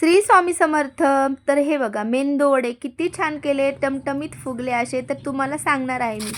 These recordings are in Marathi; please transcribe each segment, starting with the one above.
श्री स्वामी समर्थ. तर हे बघा मेंदोवडे किती छान केले टमटमीत फुगले असे. तर तुम्हाला सांगणार आहे मी.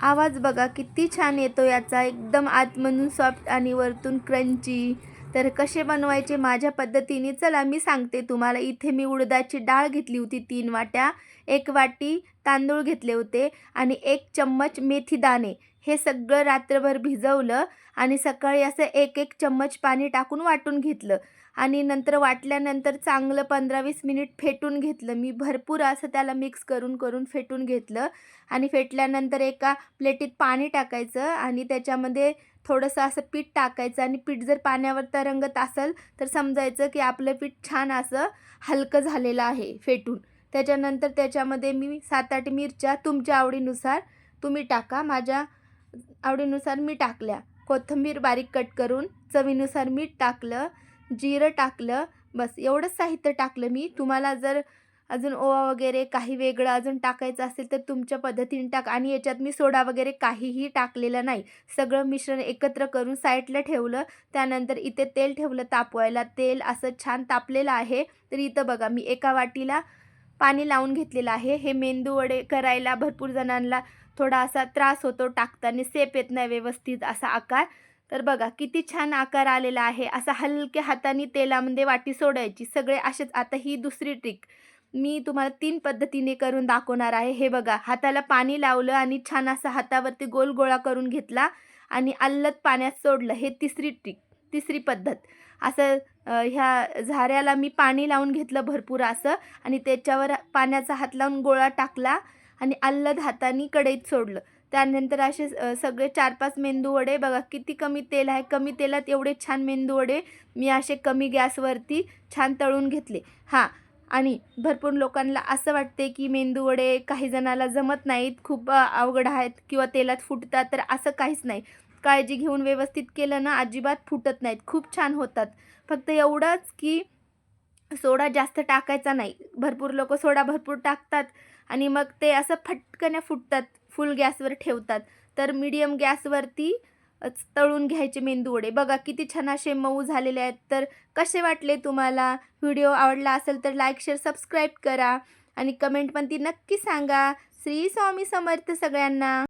आवाज बघा किती छान येतो याचा. एकदम आतमधून सॉफ्ट आणि वरतून क्रंची तर कसे बनवायचे माझ्या पद्धतीने चला मी सांगते तुम्हाला. इथे मी उडदाची डाळ घेतली होती तीन वाट्या. एक वाटी तांदूळ घेतले होते आणि एक चम्मच मेथी दाणे. हे सगळं रात्रभर भिजवलं आणि सकाळी असं एक एक चम्मच पाणी टाकून वाटून घेतलं. आणि नंतर वाटल्यानंतर चांगलं पंधरा वीस मिनिट फेटून घेतलं. मी भरपूर असं त्याला मिक्स करून करून फेटून घेतलं. आणि फेटल्यानंतर एका प्लेटीत पाणी टाकायचं आणि त्याच्यामध्ये थोडंसं असं पीठ टाकायचं आणि पीठ जर पाण्यावर तरंगत असेल तर समजायचं की आपलं पीठ छान असं हलकं झालेलं आहे फेटून. त्याच्यानंतर त्याच्यामध्ये मी सात आठ मिरच्या तुमच्या आवडीनुसार तुम्ही टाका. माझ्या आवडीनुसार मी टाकल्या. कोथिंबीर बारीक कट करून चवीनुसार मीठ टाकलं. जिरं टाकलं बस. एवढंच साहित्य टाकलं मी. तुम्हाला जर अजून ओवा वगैरे काही वेगळं अजून टाकायचं असेल तर तुमच्या पद्धतीने टाक. आणि याच्यात मी सोडा वगैरे काहीही टाकलेलं नाही. सगळं मिश्रण एकत्र करून साईडला ठेवलं. त्यानंतर इथे तेल ठेवलं तापवायला. तेल असं छान तापलेलं आहे. तर इथं बघा मी एका वाटीला पाणी लावून घेतलेलं आहे. हे मेंदू वडे करायला भरपूर जणांना थोडा असा त्रास होतो. टाकताना सेप येत नाही व्यवस्थित असा आकार. तर बघा किती छान आकार आलेला आहे. असा हलक्या हाताने तेलामध्ये वाटी सोडायची. सगळे असेच. आता ही दुसरी ट्रिक मी तुम्हाला तीन पद्धतीने करून दाखवणार आहे. हे बघा हाताला पाणी लावलं आणि छान असा हातावरती गोल गोळा करून घेतला आणि अल्लत पाण्यात सोडलं. हे तिसरी ट्रिक तिसरी पद्धत. असं ह्या झाऱ्याला मी पाणी लावून घेतलं भरपूर असं आणि त्याच्यावर पाण्याचा हात लावून गोळा टाकला आणि अल्लद हाताने कढईत सोडलं. त्यानंतर असे सगळे चार पाच मेंदू वडे. बघा किती कमी तेल आहे. कमी तेलात एवढे छान मेंदू वडे मी असे कमी गॅसवरती छान तळून घेतले. हां आणि भरपूर लोकांना असं वाटते की मेंदू वडे काही जणाला जमत नाहीत. खूप अवघड आहेत किंवा तेलात फुटतात तर असं काहीच नाही. काळजी घेऊन व्यवस्थित केलं ना अजिबात फुटत नाहीत. खूप छान होतात. फक्त एवढंच की सोडा जास्त टाकायचा नाही. भरपूर लोक सोडा भरपूर टाकतात आणि मग ते असं फटकन्या फुटतात. फुल गॅसवर ठेवतात. तर मीडियम गॅसवरती तळून घ्यायचे मेंदू वडे बघा किती छान असे मऊ झालेले आहेत. तर कसे वाटले तुम्हाला? व्हिडिओ आवडला असेल तर लाईक शेअर सबस्क्राईब करा. आणि कमेंट पण ती नक्की सांगा. श्री स्वामी समर्थ सगळ्यांना.